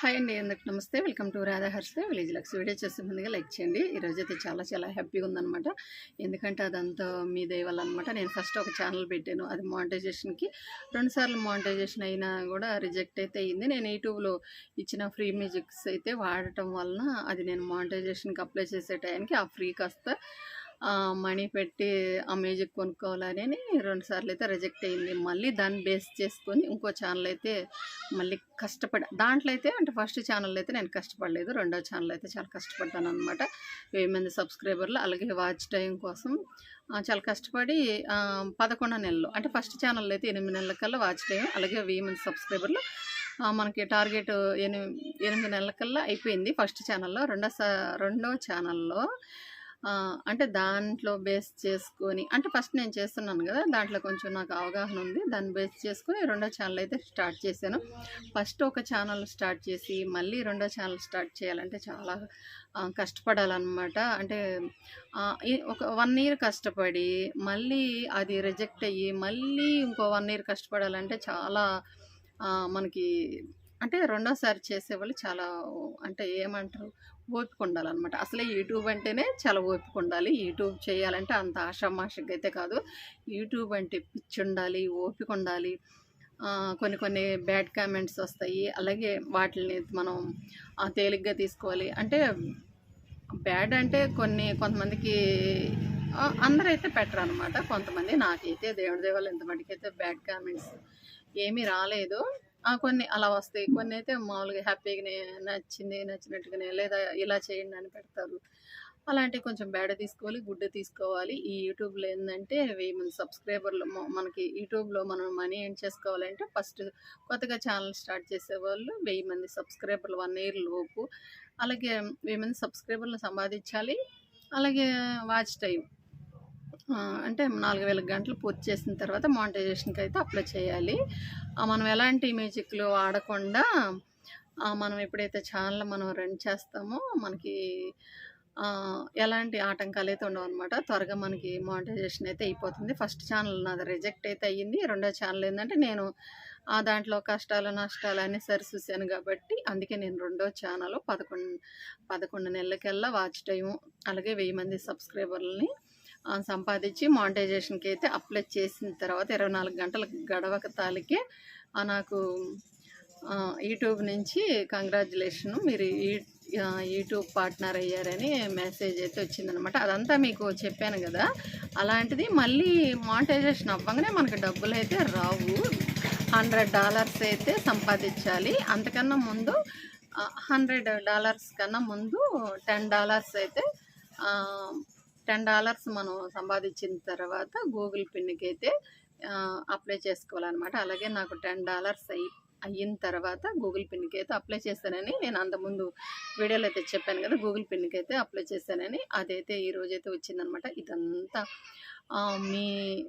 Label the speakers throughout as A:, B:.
A: Hi అండి అందరికి నమస్తే. Welcome to Radha Harsha village looks. Video చేసే ముందుగా లైక్ చేయండి. ఈరోజు అయితే చాలా చాలా హ్యాపీగా ఉందన్నమాట. ఎందుకంటే అదంతా మీ దేవాల అనమాట నేను ఫస్ట్ ఒక ఛానల్ పెట్టాను. అది మానిటైజేషన్కి. రెండుసార్లు మానిటైజేషన్ అయినా కూడా రిజెక్ట్ అయితే అయింది. నేను యూట్యూబ్లో ఇచ్చిన ఫ్రీ మ్యూజిక్స్ అయితే వాడటం వలన అది నేను మానిటైజేషన్కి అప్లై చేసే టైంకి ఆ ఫ్రీ కాస్త మనీ పెట్టి ఆ మ్యూజిక్ కొనుక్కోవాలని రెండు సార్లు అయితే రిజెక్ట్ అయింది. మళ్ళీ దాన్ని బేస్ చేసుకొని ఇంకో ఛానల్ అయితే మళ్ళీ కష్టపడి దాంట్లో అయితే అంటే ఫస్ట్ ఛానల్ అయితే నేను కష్టపడలేదు. రెండో ఛానల్ అయితే చాలా కష్టపడ్డాను అనమాట వెయ్యి మంది సబ్స్క్రైబర్లు అలాగే వాచ్ టైం కోసం చాలా కష్టపడి పదకొండు నెలలు అంటే ఫస్ట్ ఛానల్ అయితే ఎనిమిది నెలల కల్లా వాచ్ టైం అలాగే వెయ్యి మంది సబ్స్క్రైబర్లు మనకి టార్గెట్ ఎనిమిది ఎనిమిది నెలల కల్లా అయిపోయింది ఫస్ట్ ఛానల్లో. రెండో సా రెండో ఛానల్లో అంటే దాంట్లో బేస్ చేసుకొని అంటే ఫస్ట్ నేను చేస్తున్నాను కదా దాంట్లో కొంచెం నాకు అవగాహన ఉంది. దాన్ని బేస్ చేసుకొని రెండో ఛానల్ అయితే స్టార్ట్ చేశాను. ఫస్ట్ ఒక ఛానల్ స్టార్ట్ చేసి మళ్ళీ రెండో ఛానల్ స్టార్ట్ చేయాలంటే చాలా కష్టపడాలన్నమాట. అంటే ఒక వన్ ఇయర్ కష్టపడి మళ్ళీ అది రిజెక్ట్ అయ్యి మళ్ళీ ఇంకో వన్ ఇయర్ కష్టపడాలంటే చాలా మనకి అంటే రెండోసారి చేసేవాళ్ళు చాలా అంటే ఏమంటారు ఓపిక ఉండాలన్నమాట అసలే యూట్యూబ్ అంటేనే చాలా ఓపిక ఉండాలి యూట్యూబ్ చేయాలంటే అంత ఆషామాషిగా అయితే కాదు. యూట్యూబ్ అంటే పిచ్చి ఉండాలి ఓపిక ఉండాలి కొన్ని కొన్ని బ్యాడ్ కామెంట్స్ వస్తాయి. అలాగే వాటిని మనం తేలిగ్గా తీసుకోవాలి. అంటే బ్యాడ్ అంటే కొన్ని కొంతమందికి అందరైతే పెట్టరు అనమాట కొంతమంది నాకైతే దేవుడి దేవాలు ఇంత మటుకైతే బ్యాడ్ కామెంట్స్ ఏమీ రాలేదు. కొన్ని అలా వస్తాయి. కొన్ని అయితే మామూలుగా హ్యాపీగానే నచ్చింది నచ్చినట్టుగానే లేదా ఇలా చేయండి అని పెడతారు. అలాంటివి కొంచెం బేడ తీసుకోవాలి గుడ్డ తీసుకోవాలి. ఈ యూట్యూబ్లో ఏంటంటే వెయ్యి మంది సబ్స్క్రైబర్లు మనకి యూట్యూబ్లో మనం మనీ ఏం చేసుకోవాలంటే ఫస్ట్ కొత్తగా ఛానల్ స్టార్ట్ చేసేవాళ్ళు వెయ్యి మంది సబ్స్క్రైబర్లు వన్ ఇయర్ లోపు. అలాగే వెయ్యి మంది సబ్స్క్రైబర్లు సంపాదించాలి. అలాగే వాచ్ టైం. అంటే నాలుగు వేల గంటలు పూర్తి చేసిన తర్వాత మానిటైజేషన్కి అయితే అప్లై చేయాలి. మనం ఎలాంటి మ్యూజిక్లు ఆడకుండా మనం ఎప్పుడైతే ఛానల్ మనం రన్ చేస్తామో మనకి ఎలాంటి ఆటంకాలు అయితే ఉండవు అనమాట త్వరగా మనకి మానిటైజేషన్ అయితే అయిపోతుంది. ఫస్ట్ ఛానల్ నాది రిజెక్ట్ అయితే అయ్యింది. రెండో ఛానల్ ఏంటంటే నేను ఆ దాంట్లో కష్టాలు నష్టాలు అన్నీ సరి చూశాను కాబట్టి అందుకే నేను రెండో ఛానల్ పదకొండు పదకొండు నెలలకెల్లా వాచ్ టైము అలాగే వెయ్యి మంది సబ్స్క్రైబర్లని సంపాదించి మానిటైజేషన్కి అయితే అప్లై చేసిన తర్వాత ఇరవై నాలుగు గంటల గడవక తాలికే నాకు యూట్యూబ్ నుంచి కంగ్రాచులేషన్ మీరు ఈ- యూట్యూబ్ పార్ట్నర్ అయ్యారని మెసేజ్ అయితే వచ్చిందనమాట. అదంతా మీకు చెప్పాను కదా అలాంటిది మళ్ళీ మానిటైజేషన్ అవ్వగానే మనకు డబ్బులు అయితే రావు. హండ్రెడ్ డాలర్స్ అయితే సంపాదించాలి. అంతకన్నా ముందు హండ్రెడ్ డాలర్స్ కన్నా ముందు టెన్ డాలర్స్ అయితే టెన్ డాలర్స్ మనం సంపాదించిన తర్వాత గూగుల్ పిన్కి అయితే అప్లై చేసుకోవాలన్నమాట. అలాగే నాకు టెన్ డాలర్స్ అయి అయిన తర్వాత గూగుల్ పిన్కి అయితే అప్లై చేశానని నేను అంతకుముందు వీడియోలో అయితే చెప్పాను కదా గూగుల్ పిన్కి అయితే అప్లై చేశానని అదైతే ఈ అయితే వచ్చిందనమాట ఇదంతా మీ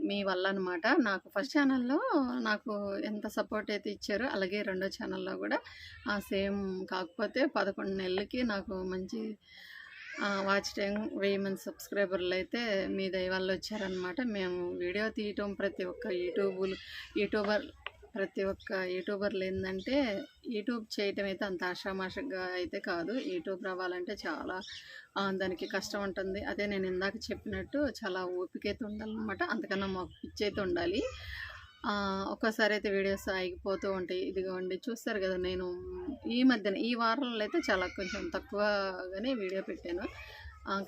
A: మీ వల్ల అనమాట నాకు ఫస్ట్ ఛానల్లో నాకు ఎంత సపోర్ట్ అయితే ఇచ్చారో అలాగే రెండో ఛానల్లో కూడా సేమ్ కాకపోతే పదకొండు నెలలకి నాకు మంచి వాచ్ టైం వెయ్యి మంది సబ్స్క్రైబర్లు అయితే మీ దయ వచ్చారనమాట మేము వీడియో తీయటం ప్రతి ఒక్క యూట్యూబులు యూట్యూబర్ ప్రతి ఒక్క యూట్యూబర్లు ఏంటంటే యూట్యూబ్ చేయటం అయితే అంత ఆషామాషగా అయితే కాదు. యూట్యూబ్ రావాలంటే చాలా దానికి కష్టం ఉంటుంది. అదే నేను ఇందాక చెప్పినట్టు చాలా ఓపిక అయితే ఉండాలన్నమాట. అంతకన్నా మాకు పిచ్చి అయితే ఉండాలి. ఒక్కసారి అయితే వీడియోస్ ఆగిపోతూ ఉంటాయి. ఇదిగోండి చూస్తారు కదా నేను ఈ మధ్యన ఈ వారంలో అయితే చాలా కొంచెం తక్కువగానే వీడియో పెట్టాను.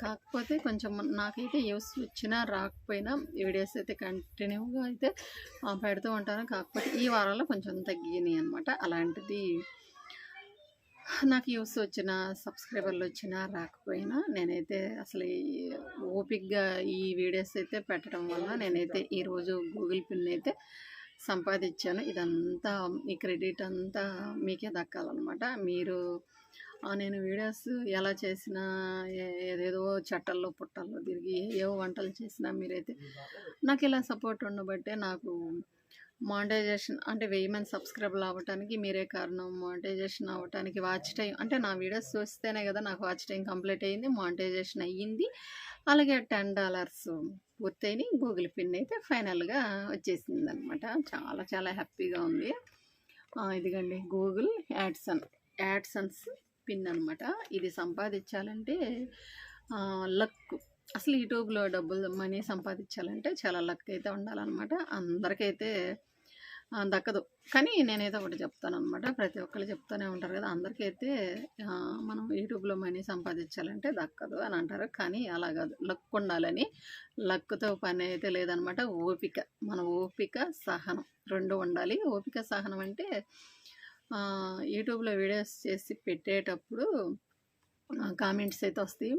A: కాకపోతే కొంచెం నాకైతే యూస్ వచ్చినా రాకపోయినా వీడియోస్ అయితే కంటిన్యూగా అయితే పెడుతూ ఉంటాను. కాకపోతే ఈ వారంలో కొంచెం తగ్గినాయి అనమాట అలాంటిది నాకు యూస్ వచ్చిన సబ్స్క్రైబర్లు వచ్చినా రాకపోయినా నేనైతే అసలు ఓపిక్గా ఈ వీడియోస్ అయితే పెట్టడం వల్ల నేనైతే ఈరోజు గూగుల్ పిన్ అయితే సంపాదించాను. ఇదంతా ఈ క్రెడిట్ అంతా మీకే దక్కాలన్నమాట. మీరు నేను వీడియోస్ ఎలా చేసినా ఏ- ఏదేదో చట్టల్లో పుట్టల్లో తిరిగి ఏవో వంటలు చేసినా మీరైతే నాకు ఇలా సపోర్ట్ ఉండబట్టే నాకు మానిటైజేషన్ అంటే వెయ్యి మంది సబ్స్క్రైబర్లు అవ్వటానికి మీరే కారణం. మానిటైజేషన్ అవ్వటానికి వాచ్ టైం అంటే నా వీడియోస్ చూస్తేనే కదా నాకు వాచ్ టైం కంప్లీట్ అయ్యింది మానిటైజేషన్ అయ్యింది. అలాగే టెన్ డాలర్స్ పూర్తయినాయి. గూగుల్ పిన్ అయితే ఫైనల్గా వచ్చేసింది అనమాట చాలా చాలా హ్యాపీగా ఉంది. ఇదిగండి గూగుల్ యాడ్సన్ యాడ్సన్స్ పిన్ అనమాట. ఇది సంపాదించాలంటే లక్. అసలు యూట్యూబ్లో డబ్బులు మనీ సంపాదించాలంటే చాలా లక్ అయితే ఉండాలన్నమాట. అందరికైతే దక్కదు. కానీ నేనైతే ఒకటి చెప్తాను అనమాట ప్రతి ఒక్కరు చెప్తూనే ఉంటారు కదా. అందరికైతే మనం యూట్యూబ్లో మనీ సంపాదించాలంటే దక్కదు అని అంటారు. కానీ అలా కాదు. లక్ ఉండాలని లక్తో పని అయితే లేదనమాట ఓపిక. మన ఓపిక సహనం. రెండు ఉండాలి. ఓపిక సహనం అంటే యూట్యూబ్లో వీడియోస్ చేసి పెట్టేటప్పుడు కామెంట్స్ అయితే వస్తాయి.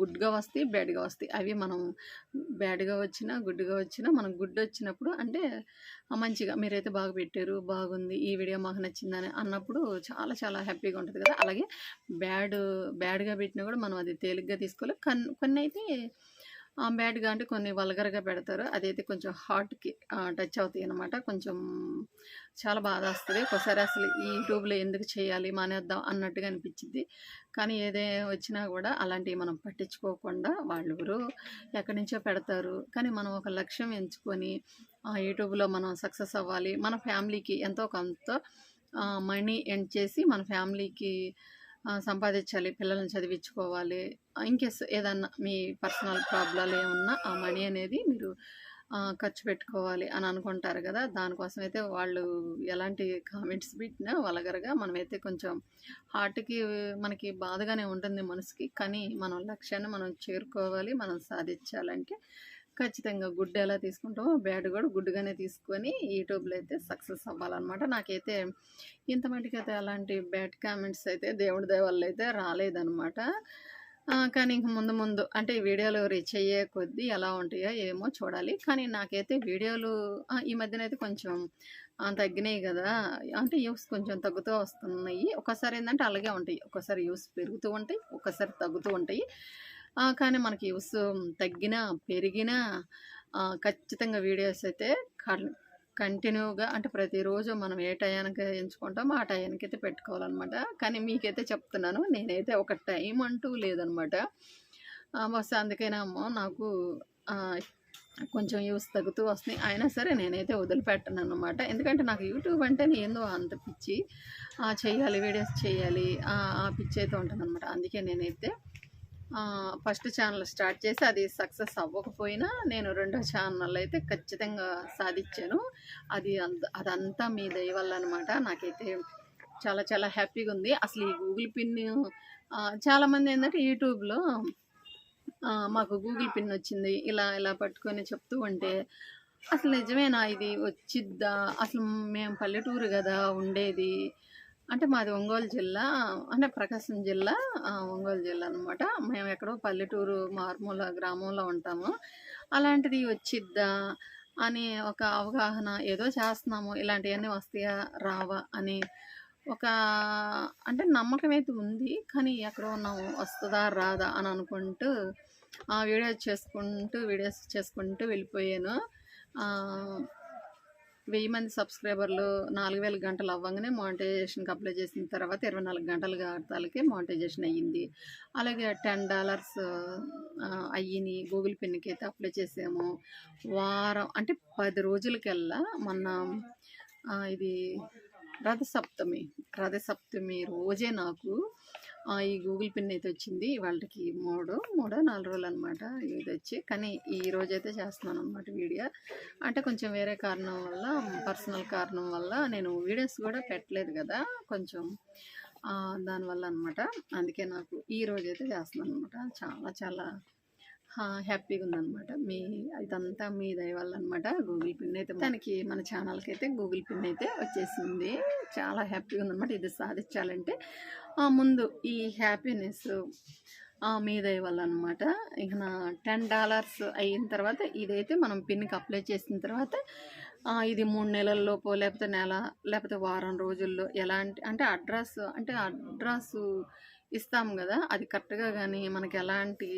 A: గుడ్గా వస్తాయి బ్యాడ్గా వస్తాయి. అవి మనం బ్యాడ్గా వచ్చినా గుడ్గా వచ్చినా మనం గుడ్ వచ్చినప్పుడు అంటే మంచిగా మీరైతే బాగా పెట్టారు బాగుంది ఈ వీడియో మాకు నచ్చిందని అన్నప్పుడు చాలా చాలా హ్యాపీగా ఉంటుంది కదా. అలాగే బ్యాడ్ బ్యాడ్గా పెట్టినా కూడా మనం అది తేలిగ్గా తీసుకోవాలి కన్ కొన్ని అయితే బ్యాడ్గా అంటే కొన్ని వల్గర్గా పెడతారు. అదైతే కొంచెం హార్ట్కి టచ్ అవుతాయి అనమాట కొంచెం చాలా బాధ వస్తుంది. ఒకసారి అసలు ఈ యూట్యూబ్లో ఎందుకు చేయాలి మానేద్దాం అన్నట్టుగా అనిపించింది కానీ ఏదే వచ్చినా కూడా అలాంటివి మనం పట్టించుకోకుండా వాళ్ళు ఎవరు ఎక్కడి నుంచో పెడతారు. కానీ మనం ఒక లక్ష్యం ఎంచుకొని ఆ యూట్యూబ్లో మనం సక్సెస్ అవ్వాలి. మన ఫ్యామిలీకి ఎంతో కొంత మనీ ఎండ్ చేసి మన ఫ్యామిలీకి సంపాదించాలి పిల్లల్ని చదివించుకోవాలి. ఇంకేస్ ఏదన్నా మీ పర్సనల్ ప్రాబ్లాలు ఏమన్నా ఆ మనీ అనేది మీరు ఖర్చు పెట్టుకోవాలి అని అనుకుంటారు కదా. దానికోసం అయితే వాళ్ళు ఎలాంటి కామెంట్స్ పెట్టినా వలగరగా మనమైతే కొంచెం హార్ట్కి మనకి బాధగానే ఉంటుంది మనసుకి. కానీ మనం లక్ష్యాన్ని మనం చేరుకోవాలి మనం సాధించాలంటే ఖచ్చితంగా గుడ్ ఎలా తీసుకుంటామో బ్యాడ్ కూడా గుడ్గానే తీసుకొని యూట్యూబ్లో అయితే సక్సెస్ అవ్వాలన్నమాట. నాకైతే ఇంత మటుకైతే అలాంటి బ్యాడ్ కామెంట్స్ అయితే దేవుడి దయవల్ల అయితే రాలేదన్నమాట. కానీ ఇంక ముందు ముందు అంటే వీడియోలు రీచ్ అయ్యే కొద్దీ ఎలా ఉంటాయో ఏమో చూడాలి. కానీ నాకైతే వీడియోలు ఈ మధ్యన అయితే కొంచెం తగ్గినాయి కదా. అంటే యూస్ కొంచెం తగ్గుతూ వస్తున్నాయి. ఒకసారి ఏంటంటే అలాగే ఉంటాయి. ఒకసారి యూస్ పెరుగుతూ ఉంటాయి. ఒకసారి తగ్గుతూ ఉంటాయి. కానీ మనకి యూస్ తగ్గినా పెరిగినా ఖచ్చితంగా వీడియోస్ అయితే కంటిన్యూగా అంటే ప్రతిరోజు మనం ఏ టయానికి ఎంచుకుంటామో ఆ టయానికి అయితే పెట్టుకోవాలన్నమాట. కానీ మీకైతే చెప్తున్నాను నేనైతే ఒక టైం అంటూ లేదనమాట బస్ అందుకేనేమో నాకు కొంచెం యూస్ తగ్గుతూ వస్తున్నాయి. అయినా సరే నేనైతే వదిలిపెట్టను అనమాట ఎందుకంటే నాకు యూట్యూబ్ అంటే ఏందో అంత పిచ్చి. చేయాలి వీడియోస్ చేయాలి ఆ ఆ పిచ్చి అయితే ఉంటుంది అనమాట అందుకే నేనైతే ఫస్ట్ ఛానల్ స్టార్ట్ చేసి అది సక్సెస్ అవ్వకపోయినా నేను రెండో ఛానల్ అయితే ఖచ్చితంగా సాధించాను. అది అదంతా మీ దయ వల్ల అనమాట నాకైతే చాలా చాలా హ్యాపీగా ఉంది. అసలు ఈ గూగుల్ పిన్ చాలామంది ఏంటంటే యూట్యూబ్లో మాకు గూగుల్ పిన్ వచ్చింది. ఇలా ఇలా పట్టుకొని చెప్తూ ఉంటే అసలు నిజమేనా ఇది? వచ్చిద్దా? అసలు మేము పల్లెటూరు కదా ఉండేది. అంటే మాది ఒంగోలు జిల్లా అంటే ప్రకాశం జిల్లా ఒంగోలు జిల్లా అనమాట మేము ఎక్కడో పల్లెటూరు మారుమూల గ్రామంలో ఉంటాము. అలాంటిది వచ్చిద్దా అని ఒక అవగాహన ఏదో చేస్తున్నాము ఇలాంటివన్నీ వస్తాయా రావా అని ఒక అంటే నమ్మకం అయితే ఉంది. కానీ ఎక్కడో ఉన్నాము వస్తుందా రాదా అని అనుకుంటూ ఆ వీడియోస్ చేసుకుంటూ వీడియోస్ చేసుకుంటూ వెళ్ళిపోయాను. వెయ్యి మంది సబ్స్క్రైబర్లు నాలుగు వేల గంటలు అవ్వగానే మానిటైజేషన్కి అప్లై చేసిన తర్వాత ఇరవై నాలుగు గంటలు గడతాలకి మానిటైజేషన్ అయ్యింది. అలాగే టెన్ డాలర్స్ అయ్యిని గూగుల్ పిన్కి అయితే అప్లై చేసాము. వారం అంటే పది రోజులకెల్లా మొన్న ఇది రథసప్తమి రథసప్తమి రోజే నాకు ఈ గూగుల్ పిన్ అయితే వచ్చింది. వాళ్ళకి మూడు మూడో నాలుగు రోజులు అనమాట ఇది వచ్చి. కానీ ఈ రోజు అయితే చేస్తున్నాను అనమాట వీడియో. అంటే కొంచెం వేరే కారణం వల్ల పర్సనల్ కారణం వల్ల నేను వీడియోస్ కూడా పెట్టలేదు కదా కొంచెం దానివల్ల అనమాట అందుకే నాకు ఈ రోజు అయితే చేస్తున్నాను అనమాట చాలా చాలా హ్యాపీగా ఉందన్నమాట. మీ ఇదంతా మీ దయ వల్ల అనమాట గూగుల్ పిన్ అయితే. దానికి మన ఛానల్కి అయితే గూగుల్ పిన్ అయితే వచ్చేసింది. చాలా హ్యాపీగా ఉందన్నమాట. ఇది సాధించాలంటే. ముందు ఈ హ్యాపీనెస్ మీ దయ వల్ల అనమాట ఇక నా టెన్ డాలర్స్ అయిన తర్వాత ఇదైతే మనం పిన్కి అప్లై చేసిన తర్వాత ఇది మూడు నెలల్లోపో లేకపోతే నెల లేకపోతే వారం రోజుల్లో ఎలాంటి అంటే అడ్రస్ అంటే అడ్రస్ ఇస్తాం కదా. అది కరెక్ట్గా కానీ మనకి ఎలాంటి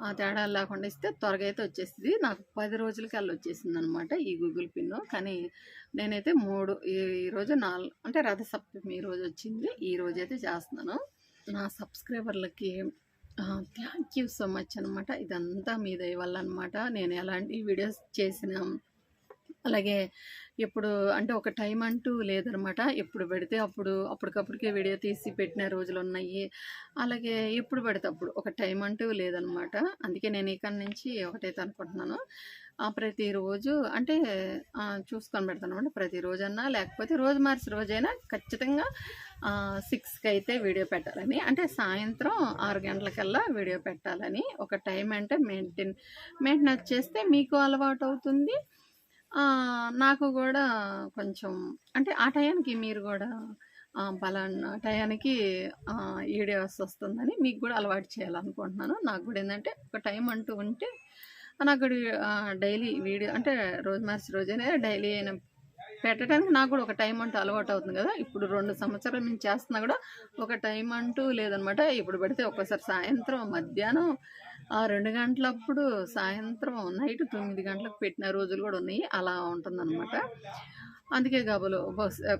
A: ఆ, తేడాలు లేకుండా ఇస్తే త్వరగా అయితే వచ్చేస్తుంది. నాకు పది రోజులకి అలా వచ్చేసింది అనమాట ఈ గూగుల్ పిన్ కానీ నేనైతే మూడు ఈ నాలుగు అంటే రథసప్తమి ఈ రోజు వచ్చింది. ఈ రోజు అయితే చేస్తున్నాను. నా సబ్స్క్రైబర్లకి థ్యాంక్ యూ సో మచ్ అనమాట. ఇదంతా మీ దయ వల్ల అనమాట. నేను ఎలాంటి వీడియోస్ చేసినా అలాగే ఎప్పుడు అంటే ఒక టైం అంటూ లేదనమాట. ఎప్పుడు పెడితే అప్పుడు అప్పటికప్పటికే వీడియో తీసి పెట్టిన రోజులు ఉన్నాయి అలాగే ఎప్పుడు పెడితే అప్పుడు ఒక టైం అంటూ లేదనమాట. అందుకే నేను ఇక్కడి నుంచి ఒకటైతే అనుకుంటున్నాను. ప్రతిరోజు అంటే చూసుకొని పెడతాను అనమాట ప్రతిరోజన్నా లేకపోతే రోజు మార్చి రోజైనా ఖచ్చితంగా సిక్స్కి అయితే వీడియో పెట్టాలని అంటే సాయంత్రం ఆరు గంటలకల్లా వీడియో పెట్టాలని ఒక టైం అంటే మెయింటైన్ మెయింటెనెన్స్ చేస్తే మీకు అలవాటు అవుతుంది నాకు కూడా కొంచెం అంటే ఆ టయానికి మీరు కూడా పలానా టయానికి ఆ, వస్తుందని మీకు కూడా అలవాటు చేయాలనుకుంటున్నాను. నాకు కూడా ఏంటంటే ఒక టైం అంటూ ఉంటే నాకు కూడా డైలీ వీడియో అంటే రోజు మార్చి రోజైనా డైలీ అయిన పెట్టడానికి నాకు కూడా ఒక టైం అంటూ అలవాటు అవుతుంది కదా. ఇప్పుడు రెండు సంవత్సరాలు నుంచి చేస్తున్నా కూడా ఒక టైం అంటూ లేదనమాట. ఇప్పుడు పెడితే ఒక్కసారి సాయంత్రం మధ్యాహ్నం ఆ రెండు గంటలప్పుడు సాయంత్రం నైట్ తొమ్మిది గంటలకు పెట్టిన రోజులు కూడా ఉన్నాయి. అలా ఉంటుందన్నమాట. అందుకే గబులు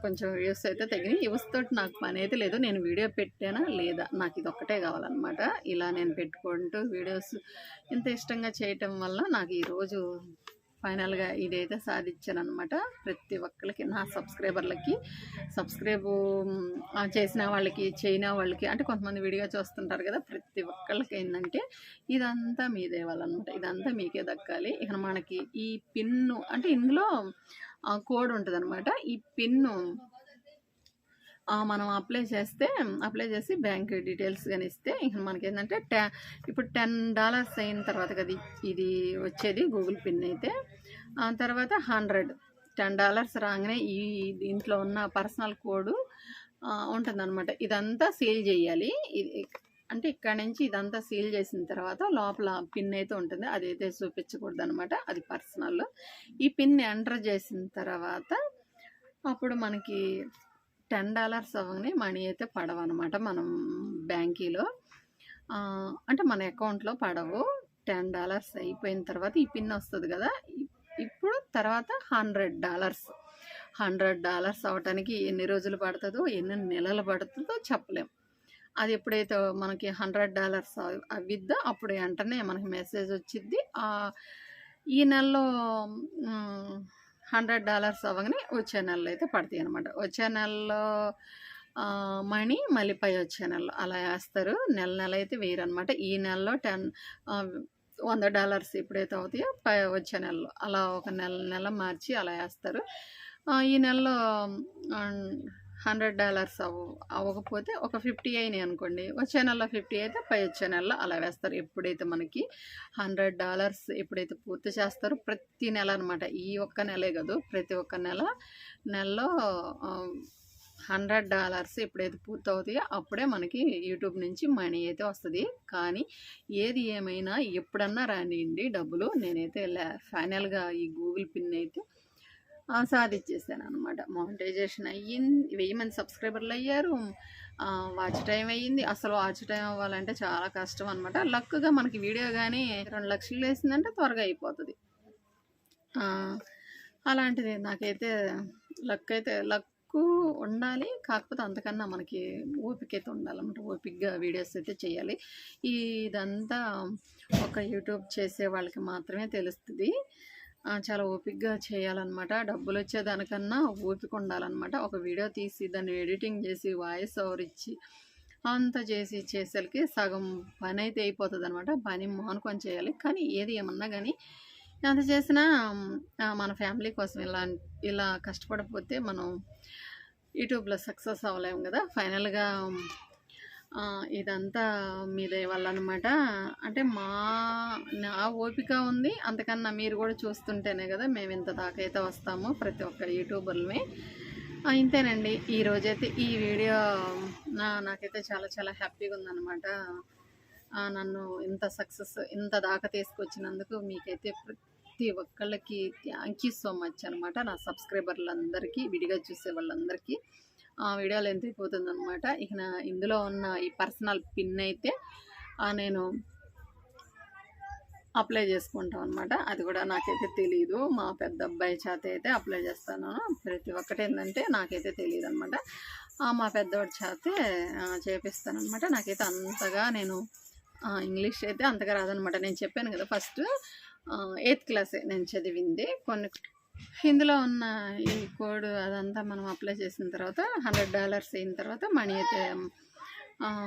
A: కొంచెం వ్యూస్ అయితే తగినాయి వ్యూస్ తోటి నాకు పని అయితే లేదు. నేను వీడియో పెట్టానా లేదా? నాకు ఇది ఒక్కటే కావాలన్నమాట. ఇలా నేను పెట్టుకుంటూ వీడియోస్ ఇంత ఇష్టంగా చేయటం వల్ల నాకు ఈరోజు ఫైనల్గా ఇదైతే సాధించాను అనమాట ప్రతి ఒక్కరికి నా సబ్స్క్రైబర్లకి. సబ్స్క్రైబ్ చేసిన వాళ్ళకి చేయని వాళ్ళకి అంటే కొంతమంది విడిగా చూస్తుంటారు కదా ప్రతి ఒక్కళ్ళకి ఏంటంటే ఇదంతా మీదే వాళ్ళనమాట ఇదంతా మీకే దక్కాలి. ఇక మనకి ఈ పిన్ను అంటే ఇందులో కోడ్ ఉంటుంది ఈ పిన్ను మనం అప్లై చేస్తే అప్లై చేసి బ్యాంక్ డీటెయిల్స్ కానీ ఇస్తే ఇంక మనకి టె ఇప్పుడు టెన్ డాలర్స్ అయిన తర్వాత కదా ఇది వచ్చేది గూగుల్ పిన్ అయితే ఆ తర్వాత హండ్రెడ్ టెన్ డాలర్స్ రాగానే ఈ దీంట్లో ఉన్న పర్సనల్ కోడ్ ఉంటుందన్నమాట. ఇదంతా సీల్ చేయాలి. ఇది అంటే ఇక్కడ నుంచి ఇదంతా సీల్ చేసిన తర్వాత లోపల పిన్ అయితే ఉంటుంది. అదైతే చూపించకూడదు అనమాట అది పర్సనల్ ఈ పిన్ ఎంటర్ చేసిన తర్వాత అప్పుడు మనకి టెన్ డాలర్స్ అవ్వగానే మనీ అయితే పడవు అనమాట మనం బ్యాంకీలో. అంటే మన అకౌంట్లో పడవు. టెన్ డాలర్స్ అయిపోయిన తర్వాత ఈ పిన్ వస్తుంది కదా ఇప్పుడు తర్వాత హండ్రెడ్ డాలర్స్. హండ్రెడ్ డాలర్స్ అవటానికి ఎన్ని రోజులు పడుతుందో ఎన్ని నెలలు పడుతుందో చెప్పలేం. అది ఎప్పుడైతే మనకి హండ్రెడ్ డాలర్స్ అవిద్దో అప్పుడు వెంటనే మనకి మెసేజ్ వచ్చిద్ది. ఈ నెలలో హండ్రెడ్ డాలర్స్ అవ్వగానే వచ్చే నెలలో అయితే పడతాయి అనమాట వచ్చే నెలలో మనీ మళ్ళీ పై వచ్చే నెలలో అలా వేస్తారు. నెల నెల అయితే వేయరు అనమాట ఈ నెలలో టెన్ వంద డాలర్స్ ఎప్పుడైతే అవుతాయో పై వచ్చే నెలలో అలా ఒక నెల నెల మార్చి అలా వేస్తారు. ఈ నెలలో హండ్రెడ్ డాలర్స్ అవ్వ అవ్వకపోతే ఒక ఫిఫ్టీ అయినాయి అనుకోండి. వచ్చే నెలలో ఫిఫ్టీ అయితే పై వచ్చే నెలలో అలా వేస్తారు. ఎప్పుడైతే మనకి హండ్రెడ్ డాలర్స్ ఎప్పుడైతే పూర్తి చేస్తారో ప్రతి నెల అనమాట ఈ ఒక్క నెలే కాదు ప్రతి ఒక్క నెల నెలలో హండ్రెడ్ డాలర్స్ ఎప్పుడైతే పూర్తి అవుతాయో అప్పుడే మనకి యూట్యూబ్ నుంచి మనీ అయితే వస్తుంది. కానీ ఏది ఏమైనా ఎప్పుడన్నా రానియండి డబ్బులు. నేనైతే ఫైనల్గా ఈ గూగుల్ పిన్ అయితే సాధించేసాను అనమాట మానిటైజేషన్ అయ్యింది. వెయ్యి మంది సబ్స్క్రైబర్లు అయ్యారు. వాచ్ టైం అయ్యింది. అసలు వాచ్ టైం అవ్వాలంటే చాలా కష్టం అనమాట లక్గా మనకి వీడియో కానీ రెండు లక్షలు వేసిందంటే త్వరగా అయిపోతుంది. అలాంటిది నాకైతే లక్ అయితే లక్ ఉండాలి. కాకపోతే అంతకన్నా మనకి ఓపిక అయితే ఉండాలన్నమాట. ఓపికగా వీడియోస్ అయితే చేయాలి. ఇదంతా ఒక యూట్యూబ్ చేసే వాళ్ళకి మాత్రమే తెలుస్తుంది. చాలా ఓపికగా చేయాలన్నమాట. డబ్బులు వచ్చేదానికన్నా ఓపిక ఉండాలన్నమాట. ఒక వీడియో తీసి దాన్ని ఎడిటింగ్ చేసి వాయిస్ ఓవర్ ఇచ్చి అంత చేసి చేసేసరికి సగం పని అయితే అయిపోతుంది అనమాట పని మానుకొని చేయాలి. కానీ ఏది ఏమన్నా కానీ ఎంత చేసినా మన ఫ్యామిలీ కోసం ఇలా ఇలా కష్టపడకపోతే మనం యూట్యూబ్లో సక్సెస్ అవ్వలేము కదా. ఫైనల్గా ఇదంతా మీ వాళ్ళనమాట వల్ల అనమాట అంటే మా నా ఓపిక ఉంది. అంతకన్నా మీరు కూడా చూస్తుంటేనే కదా మేము ఇంత దాకా అయితే వస్తాము ప్రతి ఒక్క యూట్యూబర్లమే. ఇంతేనండి. ఈరోజైతే ఈ వీడియో నా నాకైతే చాలా చాలా హ్యాపీగా ఉందన్నమాట. నన్ను ఇంత సక్సెస్ ఇంత దాకా తీసుకొచ్చినందుకు మీకైతే ప్రతి ఒక్కళ్ళకి థ్యాంక్ యూ సో మచ్ అనమాట నా సబ్స్క్రైబర్లందరికీ విడిగా చూసే వాళ్ళందరికీ ఆ వీడియోలు ఎంత అయిపోతుంది అనమాట ఇక నా ఇందులో ఉన్న ఈ పర్సనల్ పిన్ అయితే నేను అప్లై చేసుకుంటాం అనమాట అది కూడా నాకైతే తెలియదు మా పెద్ద అబ్బాయి చేత అయితే అప్లై చేస్తాను. ప్రతి ఒక్కటి ఏంటంటే నాకైతే తెలియదు అనమాట మా పెద్దవాడి చేతే చేపిస్తాను అనమాట నాకైతే అంతగా నేను ఇంగ్లీష్ అయితే అంతగా రాదనమాట నేను చెప్పాను కదా ఫస్ట్ ఎయిత్ క్లాసే నేను చదివింది. కొన్ని ఇందులో ఉన్న ఈ కోడ్ అదంతా మనం అప్లై చేసిన తర్వాత హండ్రెడ్ డాలర్స్ అయిన తర్వాత మనీ అయితే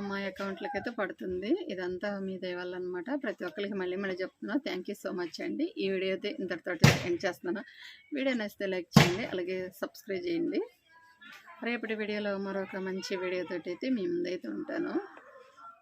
A: మా అకౌంట్లకి అయితే పడుతుంది. ఇదంతా మీ దయవల్ల అనమాట ప్రతి ఒక్కరికి మళ్ళీ మళ్ళీ చెప్తున్నా. థ్యాంక్ యూ సో మచ్ అండి. ఈ వీడియో అయితే ఇంతటితో ఎండ్ చేస్తున్నాను వీడియో నచ్చితే లైక్ చేయండి అలాగే సబ్స్క్రైబ్ చేయండి. రేపటి వీడియోలో మరొక మంచి వీడియోతోటి అయితే మీ ముందైతే ఉంటాను.